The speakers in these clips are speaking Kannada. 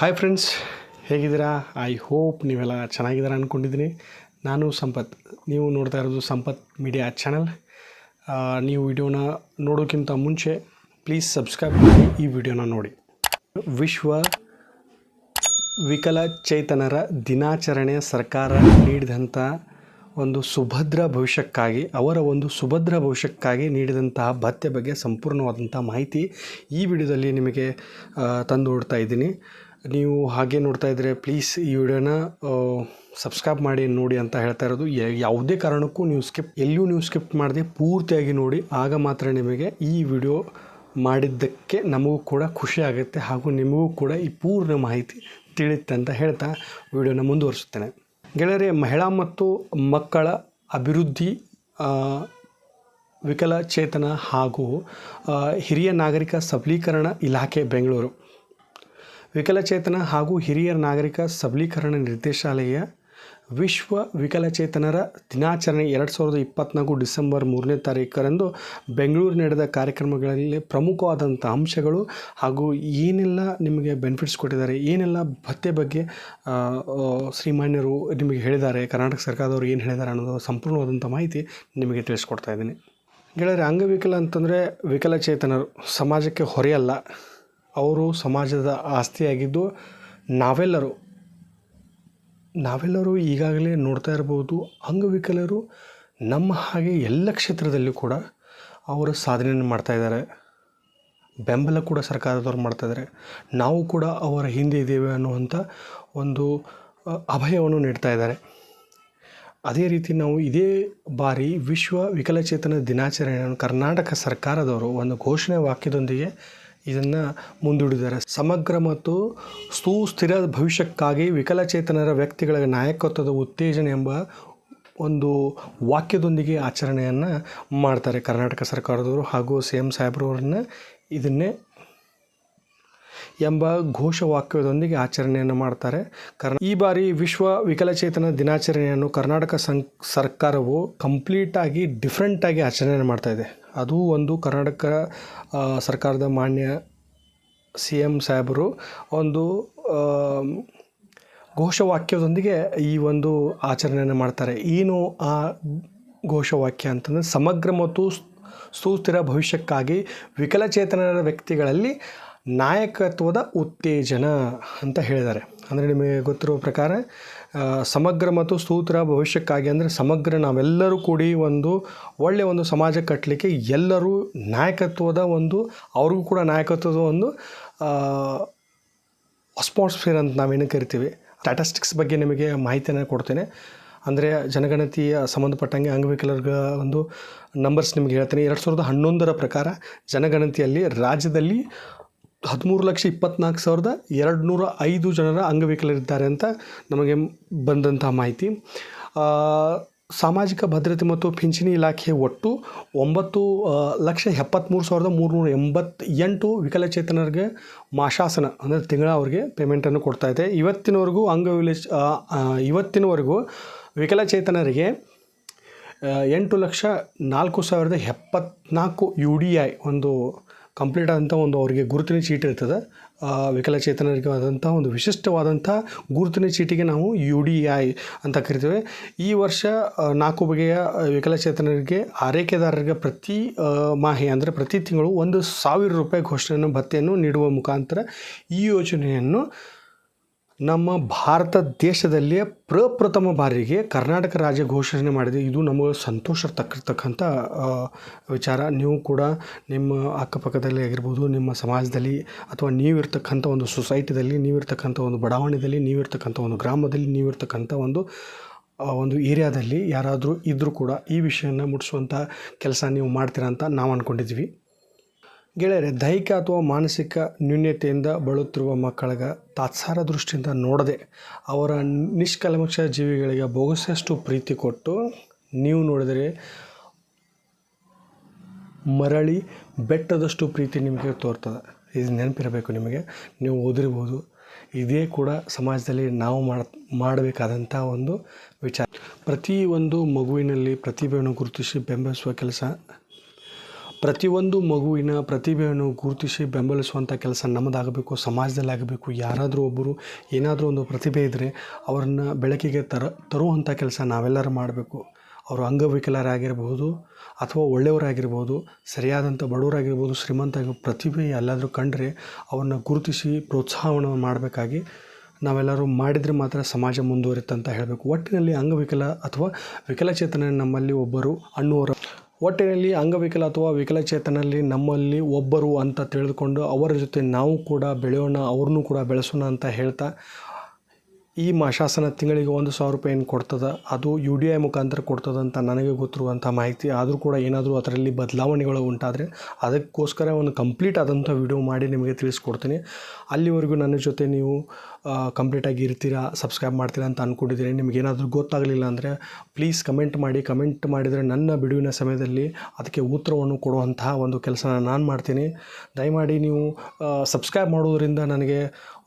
ಹಾಯ್ ಫ್ರೆಂಡ್ಸ್ ಹೇಗಿದ್ದೀರಾ? ಐ ಹೋಪ್ ನೀವೆಲ್ಲ ಚೆನ್ನಾಗಿದ್ದೀರಾ ಅಂದ್ಕೊಂಡಿದ್ದೀನಿ ನಾನು ಸಂಪತ್. ನೀವು ನೋಡ್ತಾ ಇರೋದು ಸಂಪತ್ ಮೀಡಿಯಾ ಚಾನಲ್ ನೀವು ವಿಡಿಯೋನ ನೋಡೋಕ್ಕಿಂತ ಮುಂಚೆ ಪ್ಲೀಸ್ ಸಬ್ಸ್ಕ್ರೈಬ್ ಮಾಡಿ ಈ ವಿಡಿಯೋನ ನೋಡಿ. ವಿಶ್ವ ವಿಕಲಚೇತನರ ದಿನಾಚರಣೆ ಸರ್ಕಾರ ನೀಡಿದಂಥ ಒಂದು ಸುಭದ್ರ ಭವಿಷ್ಯಕ್ಕಾಗಿ, ಅವರ ಒಂದು ಸುಭದ್ರ ಭವಿಷ್ಯಕ್ಕಾಗಿ ನೀಡಿದಂತಹ ಭತ್ಯೆ ಬಗ್ಗೆ ಸಂಪೂರ್ಣವಾದಂಥ ಮಾಹಿತಿ ಈ ವಿಡಿಯೋದಲ್ಲಿ ನಿಮಗೆ ತಂದು ಹೊಡ್ತಾ ಇದ್ದೀನಿ. ನೀವು ಹಾಗೆ ನೋಡ್ತಾ ಇದ್ದರೆ ಪ್ಲೀಸ್ ಈ ವಿಡಿಯೋನ ಸಬ್ಸ್ಕ್ರೈಬ್ ಮಾಡಿ, ನೋಡಿ ಅಂತ ಹೇಳ್ತಾ ಇರೋದು. ಯಾವುದೇ ಕಾರಣಕ್ಕೂ ನೀವು ಸ್ಕಿಪ್ ಎಲ್ಲಿಯೂ ನೀವು ಸ್ಕಿಪ್ ಮಾಡದೆ ಪೂರ್ತಿಯಾಗಿ ನೋಡಿ. ಆಗ ಮಾತ್ರ ನಿಮಗೆ ಈ ವಿಡಿಯೋ ಮಾಡಿದ್ದಕ್ಕೆ ನಮಗೂ ಕೂಡ ಖುಷಿ ಆಗುತ್ತೆ ಹಾಗೂ ನಿಮಗೂ ಕೂಡ ಈ ಪೂರ್ಣ ಮಾಹಿತಿ ತಿಳಿಯುತ್ತೆ ಅಂತ ಹೇಳ್ತಾ ವಿಡಿಯೋನ ಮುಂದುವರಿಸುತ್ತೇನೆ. ಗೆಳೆಯರೆ, ಮಹಿಳಾ ಮತ್ತು ಮಕ್ಕಳ ಅಭಿವೃದ್ಧಿ ವಿಕಲಚೇತನ ಹಾಗೂ ಹಿರಿಯ ನಾಗರಿಕ ಸಬಲೀಕರಣ ಇಲಾಖೆ ಬೆಂಗಳೂರು. ವಿಕಲಚೇತನ ಹಾಗೂ ಹಿರಿಯ ನಾಗರಿಕ ಸಬಲೀಕರಣ ನಿರ್ದೇಶಾಲಯ ವಿಶ್ವ ವಿಕಲಚೇತನರ ದಿನಾಚರಣೆ ಎರಡು ಸಾವಿರದ ಇಪ್ಪತ್ತ್ನಾಲ್ಕು ಡಿಸೆಂಬರ್ ಮೂರನೇ ತಾರೀಕರಂದು ಬೆಂಗಳೂರು ನಡೆದ ಕಾರ್ಯಕ್ರಮಗಳಲ್ಲಿ ಪ್ರಮುಖವಾದಂಥ ಅಂಶಗಳು ಹಾಗೂ ಏನೆಲ್ಲ ನಿಮಗೆ ಬೆನಿಫಿಟ್ಸ್ ಕೊಟ್ಟಿದ್ದಾರೆ, ಏನೆಲ್ಲ ಭತ್ತೆ ಬಗ್ಗೆ ಶ್ರೀಮಾನ್ಯರು ನಿಮಗೆ ಹೇಳಿದ್ದಾರೆ, ಕರ್ನಾಟಕ ಸರ್ಕಾರದವರು ಏನು ಹೇಳಿದ್ದಾರೆ ಅನ್ನೋದು ಸಂಪೂರ್ಣವಾದಂಥ ಮಾಹಿತಿ ನಿಮಗೆ ತಿಳಿಸ್ಕೊಡ್ತಾ ಇದ್ದೀನಿ. ಗೆಳೆಯರೆ, ಅಂಗವಿಕಲ ಅಂತಂದರೆ ವಿಕಲಚೇತನರು, ಸಮಾಜಕ್ಕೆ ಹೊರೆಯಲ್ಲ. ಅವರು ಸಮಾಜದ ಆಸ್ತಿಯಾಗಿದ್ದು ನಾವೆಲ್ಲರೂ ನಾವೆಲ್ಲರೂ ಈಗಾಗಲೇ ನೋಡ್ತಾ ಇರ್ಬೋದು, ಅಂಗವಿಕಲರು ನಮ್ಮ ಹಾಗೆ ಎಲ್ಲ ಕ್ಷೇತ್ರದಲ್ಲೂ ಕೂಡ ಅವರು ಸಾಧನೆಯನ್ನು ಮಾಡ್ತಾ ಇದ್ದಾರೆ. ಬೆಂಬಲ ಕೂಡ ಸರ್ಕಾರದವ್ರು ಮಾಡ್ತಾ ಇದ್ದಾರೆ. ನಾವು ಕೂಡ ಅವರ ಹಿಂದೆ ಇದ್ದೇವೆ ಅನ್ನುವಂಥ ಒಂದು ಅಭಯವನ್ನು ನೀಡ್ತಾ ಇದ್ದಾರೆ. ಅದೇ ರೀತಿ ನಾವು ಇದೇ ಬಾರಿ ವಿಶ್ವ ವಿಕಲಚೇತನ ದಿನಾಚರಣೆಯನ್ನು ಕರ್ನಾಟಕ ಸರ್ಕಾರದವರು ಒಂದು ಘೋಷಣೆ ವಾಕ್ಯದೊಂದಿಗೆ ಇದನ್ನು ಮುಂದೂಡಿದ್ದಾರೆ. ಸಮಗ್ರ ಮತ್ತು ಸುಸ್ಥಿರ ಭವಿಷ್ಯಕ್ಕಾಗಿ ವಿಕಲಚೇತನರ ವ್ಯಕ್ತಿಗಳ ನಾಯಕತ್ವದ ಉತ್ತೇಜನ ಎಂಬ ಒಂದು ವಾಕ್ಯದೊಂದಿಗೆ ಆಚರಣೆಯನ್ನು ಮಾಡ್ತಾರೆ ಕರ್ನಾಟಕ ಸರ್ಕಾರದವರು ಹಾಗೂ ಸಿ ಎಂ ಸಾಹೇಬ್ರವ್ರನ್ನ ಇದನ್ನೇ ಎಂಬ ಘೋಷವಾಕ್ಯದೊಂದಿಗೆ ಆಚರಣೆಯನ್ನು ಮಾಡ್ತಾರೆ. ಕರ್ನಾ ಈ ಬಾರಿ ವಿಶ್ವ ವಿಕಲಚೇತನ ದಿನಾಚರಣೆಯನ್ನು ಕರ್ನಾಟಕ ಸಂ ಸರ್ಕಾರವು ಕಂಪ್ಲೀಟಾಗಿ, ಡಿಫ್ರೆಂಟಾಗಿ ಆಚರಣೆಯನ್ನು ಮಾಡ್ತಾ ಇದೆ. ಅದು ಒಂದು ಕರ್ನಾಟಕ ಸರ್ಕಾರದ ಮಾನ್ಯ ಸಿ ಎಂ ಸಾಹೇಬರು ಒಂದು ಘೋಷವಾಕ್ಯದೊಂದಿಗೆ ಈ ಒಂದು ಆಚರಣೆಯನ್ನು ಮಾಡ್ತಾರೆ. ಏನು ಆ ಘೋಷವಾಕ್ಯ ಅಂತಂದರೆ, ಸಮಗ್ರ ಮತ್ತು ಸುಸ್ಥಿರ ಭವಿಷ್ಯಕ್ಕಾಗಿ ವಿಕಲಚೇತನರ ವ್ಯಕ್ತಿಗಳಲ್ಲಿ ನಾಯಕತ್ವದ ಉತ್ತೇಜನ ಅಂತ ಹೇಳಿದ್ದಾರೆ. ಅಂದರೆ ನಿಮಗೆ ಗೊತ್ತಿರೋ ಪ್ರಕಾರ ಸಮಗ್ರ ಮತ್ತು ಸ್ತೂತ್ರ ಭವಿಷ್ಯಕ್ಕಾಗಿ ಅಂದರೆ ಸಮಗ್ರ ನಾವೆಲ್ಲರೂ ಕೂಡಿ ಒಂದು ಒಳ್ಳೆಯ ಒಂದು ಸಮಾಜ ಕಟ್ಟಲಿಕ್ಕೆ ಎಲ್ಲರೂ ನಾಯಕತ್ವದ ಒಂದು ಅವ್ರಿಗೂ ಕೂಡ ನಾಯಕತ್ವದ ಒಂದು ಆ, ಅಸ್ಪಾಟ್ಸ್ಫಿಯರ್ ಅಂತ ನಾವೇನು ಕರಿತೀವಿ. ಸ್ಟ್ಯಾಟಸ್ಟಿಕ್ಸ್ ಬಗ್ಗೆ ನಿಮಗೆ ಮಾಹಿತಿಯನ್ನು ಕೊಡ್ತೇನೆ. ಅಂದರೆ ಜನಗಣತಿಯ ಸಂಬಂಧಪಟ್ಟಂಗೆ ಅಂಗವಿಕಲರ್ಗ ಒಂದು ನಂಬರ್ಸ್ ನಿಮಗೆ ಹೇಳ್ತೇನೆ. ಎರಡು ಸಾವಿರದ ಹನ್ನೊಂದರ ಪ್ರಕಾರ ಜನಗಣತಿಯಲ್ಲಿ ರಾಜ್ಯದಲ್ಲಿ ಹದಿಮೂರು ಲಕ್ಷ ಇಪ್ಪತ್ನಾಲ್ಕು ಸಾವಿರದ ಎರಡು ನೂರ ಐದು ಜನರ ಅಂಗವಿಕಲರಿದ್ದಾರೆ ಅಂತ ನಮಗೆ ಬಂದಂಥ ಮಾಹಿತಿ. ಸಾಮಾಜಿಕ ಭದ್ರತೆ ಮತ್ತು ಪಿಂಚಣಿ ಇಲಾಖೆ ಒಟ್ಟು ಒಂಬತ್ತು ಲಕ್ಷ ಎಪ್ಪತ್ತ್ಮೂರು ಸಾವಿರದ ಮೂರುನೂರ ಎಂಬತ್ತೆಂಟು ವಿಕಲಚೇತನರಿಗೆ ಮಾಶಾಸನ ಅಂದರೆ ತಿಂಗಳ ಅವರಿಗೆ ಪೇಮೆಂಟನ್ನು ಕೊಡ್ತಾ ಇದೆ. ಇವತ್ತಿನವರೆಗೂ ಅಂಗವಿಲ ಇವತ್ತಿನವರೆಗೂ ವಿಕಲಚೇತನರಿಗೆ ಎಂಟು ಲಕ್ಷ ನಾಲ್ಕು ಸಾವಿರದ ಎಪ್ಪತ್ನಾಲ್ಕು ಯು ಡಿ ಐ ಒಂದು ಕಂಪ್ಲೀಟ್ ಆದಂಥ ಒಂದು ಅವರಿಗೆ ಗುರುತಿನ ಚೀಟಿ ಇರ್ತದೆ. ವಿಕಲಚೇತನರಿಗೆ ಆದಂಥ ಒಂದು ವಿಶಿಷ್ಟವಾದಂಥ ಗುರುತಿನ ಚೀಟಿಗೆ ನಾವು ಯು ಡಿ ಐ ಅಂತ ಕರಿತೇವೆ. ಈ ವರ್ಷ ನಾಲ್ಕು ಬಗೆಯ ವಿಕಲಚೇತನರಿಗೆ, ಆರೈಕೆದಾರರಿಗೆ ಪ್ರತಿ ಮಾಹೆ ಅಂದರೆ ಪ್ರತಿ ತಿಂಗಳು ಒಂದು ಸಾವಿರ ರೂಪಾಯಿ ಘೋಷಣೆಯನ್ನು, ಭತ್ಯೆಯನ್ನು ನೀಡುವ ಮುಖಾಂತರ ಈ ಯೋಜನೆಯನ್ನು ನಮ್ಮ ಭಾರತ ದೇಶದಲ್ಲಿಯೇ ಪ್ರಪ್ರಥಮ ಬಾರಿಗೆ ಕರ್ನಾಟಕ ರಾಜ್ಯ ಘೋಷಣೆ ಮಾಡಿದೆ. ಇದು ನಮಗೆ ಸಂತೋಷ ತಕ್ಕಿರ್ತಕ್ಕಂಥ ವಿಚಾರ. ನೀವು ಕೂಡ ನಿಮ್ಮ ಅಕ್ಕಪಕ್ಕದಲ್ಲಿ ಆಗಿರ್ಬೋದು, ನಿಮ್ಮ ಸಮಾಜದಲ್ಲಿ ಅಥವಾ ನೀವಿರ್ತಕ್ಕಂಥ ಒಂದು ಸೊಸೈಟಿದಲ್ಲಿ, ನೀವಿರ್ತಕ್ಕಂಥ ಒಂದು ಬಡಾವಣೆಯಲ್ಲಿ ನೀವಿರ್ತಕ್ಕಂಥ ಒಂದು ಗ್ರಾಮದಲ್ಲಿ, ನೀವಿರ್ತಕ್ಕಂಥ ಒಂದು ಒಂದು ಏರಿಯಾದಲ್ಲಿ ಯಾರಾದರೂ ಇದ್ದರೂ ಕೂಡ ಈ ವಿಷಯನ ಮುಟ್ಟಿಸುವಂಥ ಕೆಲಸ ನೀವು ಮಾಡ್ತೀರಾ ಅಂತ ನಾವು ಅಂದ್ಕೊಂಡಿದ್ವಿ ಗೆಳೆಯರೆ, ದೈಹಿಕ ಅಥವಾ ಮಾನಸಿಕ ನ್ಯೂನ್ಯತೆಯಿಂದ ಬಳಲುತ್ತಿರುವ ಮಕ್ಕಳಿಗೆ ತಾತ್ಸಾರ ದೃಷ್ಟಿಯಿಂದ ನೋಡದೆ ಅವರ ನಿಷ್ಕಲ್ಮಶ ಜೀವಿಗಳಿಗೆ ಬೋಗಸಷ್ಟು ಪ್ರೀತಿ ಕೊಟ್ಟು ನೀವು ನೋಡಿದರೆ ಮರಳಿ ಬೆಟ್ಟದಷ್ಟು ಪ್ರೀತಿ ನಿಮಗೆ ತೋರ್ತದೆ. ಇದು ನೆನಪಿರಬೇಕು ನಿಮಗೆ. ನೀವು ಓದಿರ್ಬೋದು. ಇದೇ ಕೂಡ ಸಮಾಜದಲ್ಲಿ ನಾವು ಮಾಡ, ಮಾಡಬೇಕಾದಂಥ ಒಂದು ವಿಚಾರ. ಪ್ರತಿ ಒಂದು ಮಗುವಿನಲ್ಲಿ ಪ್ರತಿಭೆಯನ್ನು ಗುರುತಿಸಿ ಬೆಂಬಲಿಸುವ ಕೆಲಸ ಪ್ರತಿಯೊಂದು ಮಗುವಿನ ಪ್ರತಿಭೆಯನ್ನು ಗುರುತಿಸಿ ಬೆಂಬಲಿಸುವಂಥ ಕೆಲಸ ನಮ್ಮದಾಗಬೇಕು ಸಮಾಜದಲ್ಲಿ ಆಗಬೇಕು ಯಾರಾದರೂ ಒಬ್ಬರು ಏನಾದರೂ ಒಂದು ಪ್ರತಿಭೆ ಇದ್ದರೆ ಅವರನ್ನು ಬೆಳಕಿಗೆ ತರ, ತರುವಂಥ ಕೆಲಸ ನಾವೆಲ್ಲರೂ ಮಾಡಬೇಕು. ಅವರು ಅಂಗವಿಕಲರಾಗಿರಬಹುದು ಅಥವಾ ಒಳ್ಳೆಯವರಾಗಿರ್ಬೋದು, ಸರಿಯಾದಂಥ ಬಡವರಾಗಿರ್ಬೋದು, ಶ್ರೀಮಂತ ಪ್ರತಿಭೆ ಎಲ್ಲಾದರೂ ಕಂಡರೆ ಅವ್ರನ್ನ ಗುರುತಿಸಿ ಪ್ರೋತ್ಸಾಹವನ್ನು ಮಾಡಬೇಕಾಗಿ ನಾವೆಲ್ಲರೂ ಮಾಡಿದರೆ ಮಾತ್ರ ಸಮಾಜ ಮುಂದುವರಿತಂತ ಹೇಳಬೇಕು. ಒಟ್ಟಿನಲ್ಲಿ ಅಂಗವಿಕಲ ಅಥವಾ ವಿಕಲಚೇತನ ನಮ್ಮಲ್ಲಿ ಒಬ್ಬರು ಅನ್ನುವರ ಒಟ್ಟಿನಲ್ಲಿ ಅಂಗವಿಕಲ ಅಥವಾ ವಿಕಲಚೇತನಲ್ಲಿ ನಮ್ಮಲ್ಲಿ ಒಬ್ಬರು ಅಂತ ತಿಳಿದುಕೊಂಡು ಅವರ ಜೊತೆ ನಾವು ಕೂಡ ಬೆಳೆಯೋಣ, ಅವ್ರನ್ನೂ ಕೂಡ ಬೆಳೆಸೋಣ ಅಂತ ಹೇಳ್ತಾ ಈ ಮಾಶಾಸನ ತಿಂಗಳಿಗೆ ಒಂದು ಸಾವಿರ ರೂಪಾಯಿ ಏನು ಕೊಡ್ತದ? ಅದು ಯು ಡಿ ಐ ಮುಖಾಂತರ ಕೊಡ್ತದಂತ ನನಗೆ ಗೊತ್ತಿರುವಂಥ ಮಾಹಿತಿ. ಆದರೂ ಕೂಡ ಏನಾದರೂ ಅದರಲ್ಲಿ ಬದಲಾವಣೆಗಳು ಉಂಟಾದರೆ ಅದಕ್ಕೋಸ್ಕರ ಒಂದು ಕಂಪ್ಲೀಟ್ ಆದಂಥ ವಿಡಿಯೋ ಮಾಡಿ ನಿಮಗೆ ತಿಳಿಸ್ಕೊಡ್ತೀನಿ. ಅಲ್ಲಿವರೆಗೂ ನನ್ನ ಜೊತೆ ನೀವು ಕಂಪ್ಲೀಟಾಗಿ ಇರ್ತೀರಾ ಸಬ್ಸ್ಕ್ರೈಬ್ ಮಾಡ್ತೀರಾ ಅಂತ ಅಂದ್ಕೊಂಡಿದ್ದೀನಿ ನಿಮ್ಗೆ ಏನಾದರೂ ಗೊತ್ತಾಗಲಿಲ್ಲ ಅಂದರೆ ಪ್ಲೀಸ್ ಕಮೆಂಟ್ ಮಾಡಿ. ಕಮೆಂಟ್ ಮಾಡಿದರೆ ನನ್ನ ಬಿಡುವಿನ ಸಮಯದಲ್ಲಿ ಅದಕ್ಕೆ ಉತ್ತರವನ್ನು ಕೊಡುವಂತಹ ಒಂದು ಕೆಲಸನ ನಾನು ಮಾಡ್ತೀನಿ. ದಯಮಾಡಿ ನೀವು ಸಬ್ಸ್ಕ್ರೈಬ್ ಮಾಡೋದರಿಂದ ನನಗೆ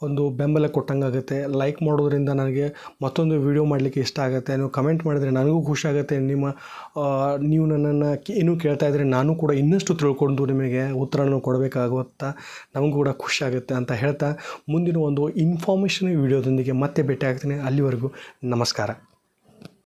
ಒಂದು ಬೆಂಬಲ ಕೊಟ್ಟಂಗಾಗುತ್ತೆ. ಲೈಕ್ ಮಾಡೋದ್ರಿಂದ ನನಗೆ ಮತ್ತೊಂದು ವಿಡಿಯೋ ಮಾಡಲಿಕ್ಕೆ ಇಷ್ಟ ಆಗುತ್ತೆ. ನೀವು ಕಮೆಂಟ್ ಮಾಡಿದರೆ ನನಗೂ ಖುಷಿ ಆಗುತ್ತೆ. ನಿಮ್ಮ ನೀವು ನನ್ನನ್ನು ಏನೂ ಕೇಳ್ತಾ ಇದ್ದರೆ ನಾನು ಕೂಡ ಇನ್ನಷ್ಟು ತಿಳ್ಕೊಂಡು ನಿಮಗೆ ಉತ್ತರವನ್ನು ಕೊಡಬೇಕಾಗುತ್ತಾ ನಮಗೂ ಕೂಡ ಖುಷಿ ಆಗುತ್ತೆ ಅಂತ ಹೇಳ್ತಾ ಮುಂದಿನ ಒಂದು ಇನ್ಫಾರ್ಮೇಷನ್ ವೀಡಿಯೋದೊಂದಿಗೆ ಮತ್ತೆ ಭೇಟಿ ಆಗ್ತೀನಿ ಅಲ್ಲಿವರೆಗೂ ನಮಸ್ಕಾರ.